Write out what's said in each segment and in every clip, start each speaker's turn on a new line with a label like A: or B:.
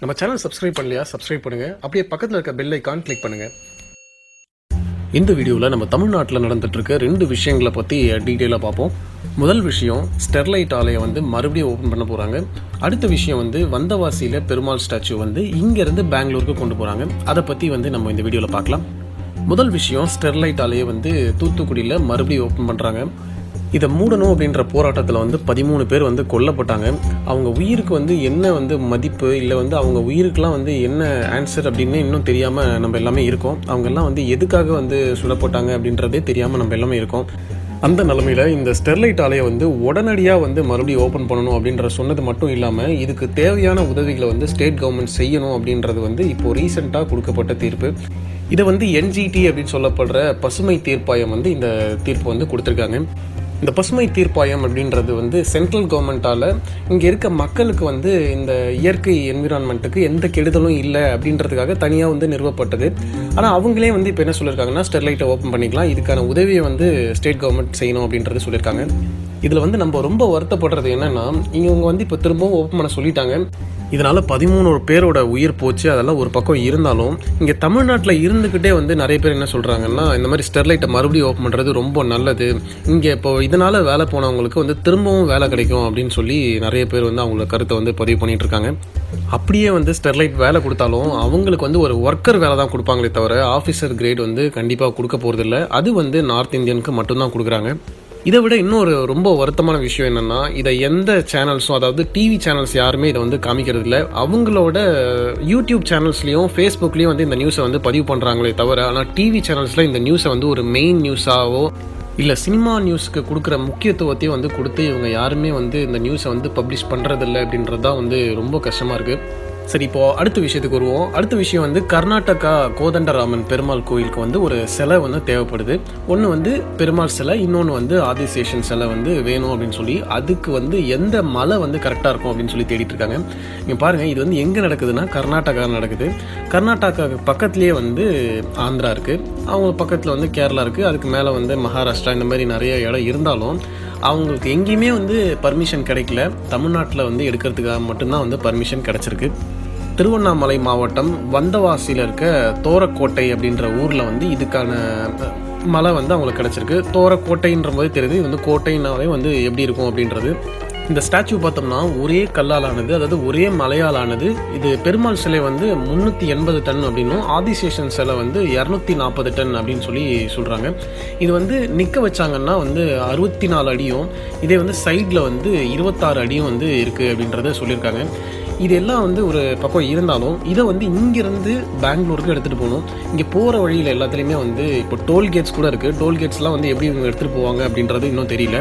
A: நம்ம channel subscribe பண்ணலையா? Subscribe பண்ணுங்கள் அப்படியே பக்கத்தில் இருக்க பெல் ஐக்கான் கிளிக் பண்ணுங்கள் இந்த வீடியோவில் நம்ம தமிழ்நாட்டில் நடந்துட்டுருக்க ரெண்டு விஷயங்களை பற்றி டீட்டெயிலாக பார்ப்போம். முதல் விஷயம் ஸ்டெர்லைட் ஆலையை வந்து மறுபடியும் ஓப்பன் பண்ண போகிறாங்க அடுத்த விஷயம் வந்து வந்தவாசியில் பெருமாள் ஸ்டாச்சு வந்து இங்கேருந்து பெங்களூருக்கு கொண்டு போகிறாங்க அதை பற்றி வந்து நம்ம இந்த வீடியோவில் பார்க்கலாம். முதல் விஷயம் ஸ்டெர்லைட் ஆலையை வந்து தூத்துக்குடியில் மறுபடியும் ஓப்பன் பண்ணுறாங்க இதை மூடணும் அப்படின்ற போராட்டத்தில் வந்து பதிமூணு பேர் வந்து கொல்லப்பட்டாங்க. அவங்க உயிருக்கு வந்து என்ன வந்து மதிப்பு இல்லை வந்து அவங்க உயிருக்கெலாம் வந்து என்ன ஆன்சர் அப்படின்னு இன்னும் தெரியாமல் நம்ம எல்லாமே இருக்கோம். அவங்கெல்லாம் வந்து எதுக்காக வந்து சுடப்பட்டாங்க அப்படின்றதே தெரியாமல் நம்ம எல்லாமே இருக்கோம். அந்த நிலமையில இந்த ஸ்டெர்லைட் ஆலையை வந்து உடனடியாக வந்து மறுபடியும் ஓப்பன் பண்ணணும் அப்படின்ற சொன்னது மட்டும் இல்லாமல் இதுக்கு தேவையான உதவிகளை வந்து ஸ்டேட் கவர்மெண்ட் செய்யணும் அப்படின்றது வந்து இப்போ ரீசெண்டாக கொடுக்கப்பட்ட தீர்ப்பு. இதை வந்து என்ஜிடி அப்படின்னு சொல்லப்படுற பசுமை தீர்ப்பாயம் வந்து இந்த தீர்ப்பு வந்து கொடுத்துருக்காங்க. இந்த பசுமை தீர்ப்பாயம் அப்படின்றது வந்து சென்ட்ரல் கவர்மெண்ட்டால் இங்கே இருக்க மக்களுக்கு வந்து இந்த இயற்கை என்விரான்மெண்ட்டுக்கு எந்த கெடுதலும் இல்லை அப்படின்றதுக்காக தனியாக வந்து நிறுவப்பட்டது. ஆனால் அவங்களே வந்து இப்போ என்ன சொல்லியிருக்காங்கன்னா ஸ்டெர்லைட்டை ஓப்பன் பண்ணிக்கலாம். இதுக்கான உதவியை வந்து ஸ்டேட் கவர்மெண்ட் செய்யணும் அப்படின்றது சொல்லியிருக்காங்க இதில் வந்து நம்ம ரொம்ப வருத்தப்படுறது என்னன்னா இவங்க வந்து இப்போ திரும்பவும் ஓப்பன் பண்ண சொல்லிட்டாங்க. இதனால் பதிமூணு பேரோட உயிர் போச்சு. அதெல்லாம் ஒரு பக்கம் இருந்தாலும் இங்கே தமிழ்நாட்டில் இருந்துக்கிட்டே வந்து நிறைய பேர் என்ன சொல்கிறாங்கன்னா இந்த மாதிரி ஸ்டெர்லைட்டை மறுபடியும் ஓப்பன் பண்ணுறது ரொம்ப நல்லது. இங்கே இப்போ இதனால் வேலை போனவங்களுக்கு வந்து திரும்பவும் வேலை கிடைக்கும் அப்படின்னு சொல்லி நிறைய பேர் வந்து அவங்களோட கருத்தை வந்து பதிவு பண்ணிகிட்ருக்காங்க இருக்காங்க. அப்படியே வந்து ஸ்டெர்லைட் வேலை கொடுத்தாலும் அவங்களுக்கு வந்து ஒரு ஒர்க்கர் வேலை தான் கொடுப்பாங்களே தவிர ஆஃபீஸர் கிரேட் வந்து கண்டிப்பாக கொடுக்க போகிறதில்ல அது வந்து நார்த் இந்தியனுக்கு மட்டும்தான் கொடுக்குறாங்க. இதை விட இன்னொரு ரொம்ப வருத்தமான விஷயம் என்னென்னா இதை எந்த சேனல்ஸும் அதாவது டிவி சேனல்ஸ் யாருமே இதை வந்து காமிக்கிறது இல்லை அவங்களோட யூடியூப் சேனல்ஸ்லேயும் ஃபேஸ்புக்லேயும் வந்து இந்த நியூஸை வந்து பதிவு பண்ணுறாங்களே தவிர ஆனால் டிவி சேனல்ஸில் இந்த நியூஸை வந்து ஒரு மெயின் நியூஸாகவோ இல்லை சினிமா நியூஸ்க்கு கொடுக்குற முக்கியத்துவத்தையும் வந்து கொடுத்து இவங்க யாருமே வந்து இந்த நியூஸை வந்து பப்ளிஷ் பண்ணுறதில்ல அப்படின்றது தான் வந்து ரொம்ப கஷ்டமாக இருக்குது சரி இப்போ அடுத்த விஷயத்துக்கு வருவோம். அடுத்த விஷயம் வந்து கர்நாடகா கோதண்டராமன் பெருமாள் கோயிலுக்கு வந்து ஒரு சிலை வந்து தேவைப்படுது. ஒன்று வந்து பெருமாள் சிலை இன்னொன்று வந்து ஆதிசேஷன் சிலை வந்து வேணும் அப்படின்னு சொல்லி அதுக்கு வந்து எந்த மலை வந்து கரெக்டாக இருக்கும் அப்படின்னு சொல்லி தேடிட்டு இருக்காங்க. இங்கே பாருங்கள் இது வந்து எங்கே நடக்குதுன்னா கர்நாடகா நடக்குது. கர்நாடகா பக்கத்துலேயே வந்து ஆந்திரா இருக்குது அவங்க பக்கத்தில் வந்து கேரளா இருக்குது அதுக்கு மேலே வந்து மகாராஷ்டிரா இந்த மாதிரி நிறைய இடம் இருந்தாலும் அவங்களுக்கு எங்கேயுமே வந்து பர்மிஷன் கிடைக்கல. தமிழ்நாட்டில் வந்து எடுக்கிறதுக்காக மட்டும்தான் வந்து பர்மிஷன் கிடச்சிருக்கு. திருவண்ணாமலை மாவட்டம் வந்தவாசியில் இருக்க தோரக்கோட்டை அப்படின்ற ஊரில் வந்து இதுக்கான மலை வந்து அவங்களுக்கு கிடச்சிருக்கு. தோரக்கோட்டைன்ற போது தெரியுது இது வந்து கோட்டைனாலே வந்து எப்படி இருக்கும் அப்படின்றது. இந்த ஸ்டாச்சு பார்த்தோம்னா ஒரே கல்லால் ஆனது அதாவது ஒரே மலையால் ஆனது இது பெருமாள் சிலை வந்து முந்நூற்றி எண்பது டன் அப்படின்னும் ஆதிசேஷன் சிலை வந்து இரநூத்தி நாற்பது டன் அப்படின்னு சொல்லி சொல்கிறாங்க இது வந்து நிற்க வச்சாங்கன்னா வந்து அறுபத்தி நாலு அடியும் இதே வந்து சைடில் வந்து இருபத்தாறு அடியும் வந்து இருக்குது அப்படின்றத சொல்லியிருக்காங்க. இதெல்லாம் வந்து ஒரு பக்கம் இருந்தாலும் இதை வந்து இங்கேருந்து பெங்களூருக்கு எடுத்துகிட்டு போகணும். இங்கே போகிற வழியில் எல்லாத்துலேயுமே வந்து இப்போ டோல்கேட்ஸ் கூட இருக்குது டோல்கேட்ஸ்லாம் வந்து எப்படி இவங்க எடுத்துகிட்டு போவாங்க அப்படின்றது இன்னும் தெரியல.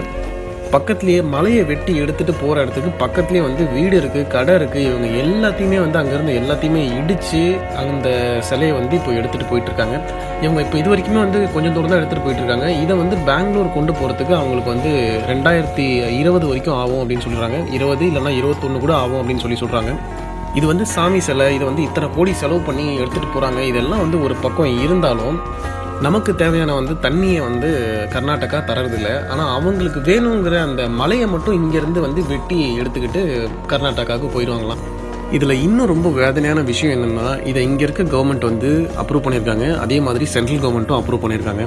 A: பக்கத்துலேயே மலையை வெட்டி எடுத்துகிட்டு போகிற இடத்துக்கு பக்கத்துலேயே வந்து வீடு இருக்குது கடை இருக்குது இவங்க எல்லாத்தையுமே வந்து அங்கேருந்து எல்லாத்தையுமே இடித்து அந்த சிலையை வந்து இப்போ எடுத்துகிட்டு போயிட்டுருக்காங்க. இவங்க இப்போ இது வரைக்குமே வந்து கொஞ்சம் தூரம் தான் எடுத்துகிட்டு போயிட்டுருக்காங்க. இதை வந்து பெங்களூர் கொண்டு போகிறதுக்கு அவங்களுக்கு வந்து ரெண்டாயிரத்தி இருபது வரைக்கும் ஆகும் அப்படின்னு சொல்கிறாங்க இருபது இல்லைன்னா இருபத்தொன்று கூட ஆகும் அப்படின்னு சொல்லி சொல்கிறாங்க இது வந்து சாமி சிலை இதை வந்து இத்தனை கோடி செலவு பண்ணி எடுத்துகிட்டு போகிறாங்க இதெல்லாம் வந்து ஒரு பக்கம் இருந்தாலும் நமக்கு தேவையான வந்து தண்ணியை வந்து கர்நாடகா தரதில்லை. ஆனால் அவங்களுக்கு வேணுங்கிற அந்த மலையை மட்டும் இங்கேருந்து வந்து வெட்டி எடுத்துக்கிட்டு கர்நாடகாவுக்கு போயிடுவாங்களாம். இதில் இன்னும் ரொம்ப வேதனையான விஷயம் என்னென்னா இதை இங்கே இருக்க கவர்மெண்ட் வந்து அப்ரூவ் பண்ணியிருக்காங்க. அதே மாதிரி சென்ட்ரல் கவர்மெண்ட்டும் அப்ரூவ் பண்ணியிருக்காங்க.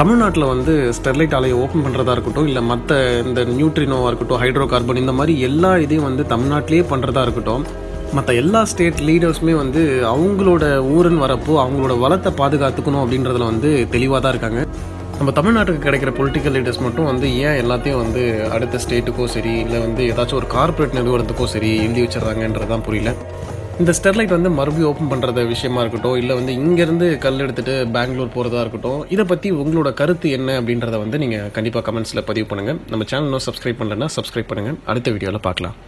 A: தமிழ்நாட்டில் வந்து ஸ்டெர்லைட் ஆலையை ஓப்பன் பண்ணுறதா இருக்கட்டும் இல்லை மற்ற இந்த நியூட்ரினோவாக இருக்கட்டும் ஹைட்ரோ கார்பன் இந்த மாதிரி எல்லா இதையும் வந்து தமிழ்நாட்டிலே பண்ணுறதா இருக்கட்டும் மற்ற எல்லா ஸ்டேட் லீடர்ஸுமே வந்து அவங்களோட ஊருன்னு வரப்போ அவங்களோட வளத்தை பாதுகாத்துக்கணும் அப்படின்றதுல வந்து தெளிவாக தான் இருக்காங்க. நம்ம தமிழ்நாட்டுக்கு கிடைக்கிற பொலிட்டிக்கல் லீடர்ஸ் மட்டும் வந்து ஏன் எல்லாத்தையும் வந்து அடுத்த ஸ்டேட்டுக்கோ சரி இல்லை வந்து ஏதாச்சும் ஒரு கார்ப்பரேட் நிறுவனத்துக்கோ சரி எழுதி வச்சிடறாங்கன்றதான் புரியல. இந்த ஸ்டெர்லைட் வந்து மறுபடியும் ஓப்பன் பண்ணுறத விஷயமா இருக்கட்டும் இல்லை வந்து இங்கேருந்து கல் எடுத்துகிட்டு பெங்களூர் போகிறதா இருக்கட்டும் இதை பற்றி உங்களோட கருத்து என்ன அப்படின்றத வந்து நீங்கள் கண்டிப்பாக கமெண்ட்ஸில் பதிவு பண்ணுங்கள் நம்ம சேனல் இன்னும் சப்ஸ்கிரைப் பண்ணலன்னா சப்ஸ்கிரைப் பண்ணுங்கள் அடுத்த வீடியோவில் பார்க்கலாம்.